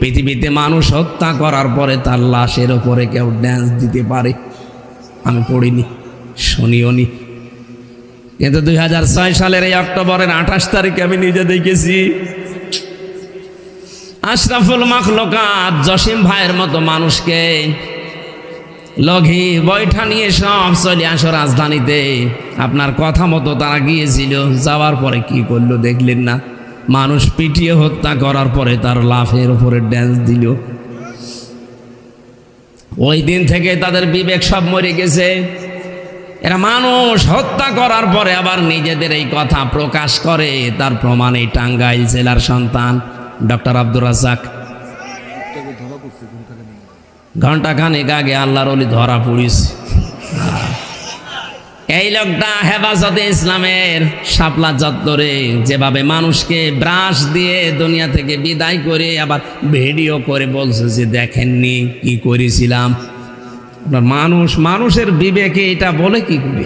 পৃথিবীতে মানুষ হত্যা করার পরে তার লাশের ওপরে কেউ ড্যান্স দিতে পারে। আমি পড়িনি শুনিও নি কিন্তু দুই হাজার ছয় সালের এই অক্টোবরের আঠাশ তারিখে আমি নিজে দেখেছি, আশরাফুল মাখলকাত জসিম ভাইয়ের মতো মানুষকে লঘি বৈঠা নিয়ে সব চলে আসো রাজধানীতে। আপনার কথা মতো তারা গিয়েছিল, যাওয়ার পরে কি করল দেখলেন না। মানুষ পিটিয়ে হত্যা করার পরে তার লাফের উপরে ড্যান্স দিল। ওই দিন থেকে তাদের বিবেক সব মরে গেছে। এরা মানুষ হত্যা করার পরে আবার নিজেদের এই কথা প্রকাশ করে। তার প্রমাণ এই টাঙ্গাইল জেলার সন্তান, ডক্টর আব্দুর রাজাক ঘণ্টা খানেক আগে আল্লাহর অলি ধরা পড়িছে। এই লোকটা হেফাজতে ইসলামের শাপলা চত্বরে যেভাবে মানুষকে ব্রাশ দিয়ে দুনিয়া থেকে বিদায় করে আবার ভিডিও করে বলছে যে দেখেননি কি করেছিলাম। আপনার মানুষ, মানুষের বিবেকে এটা বলে কি করে?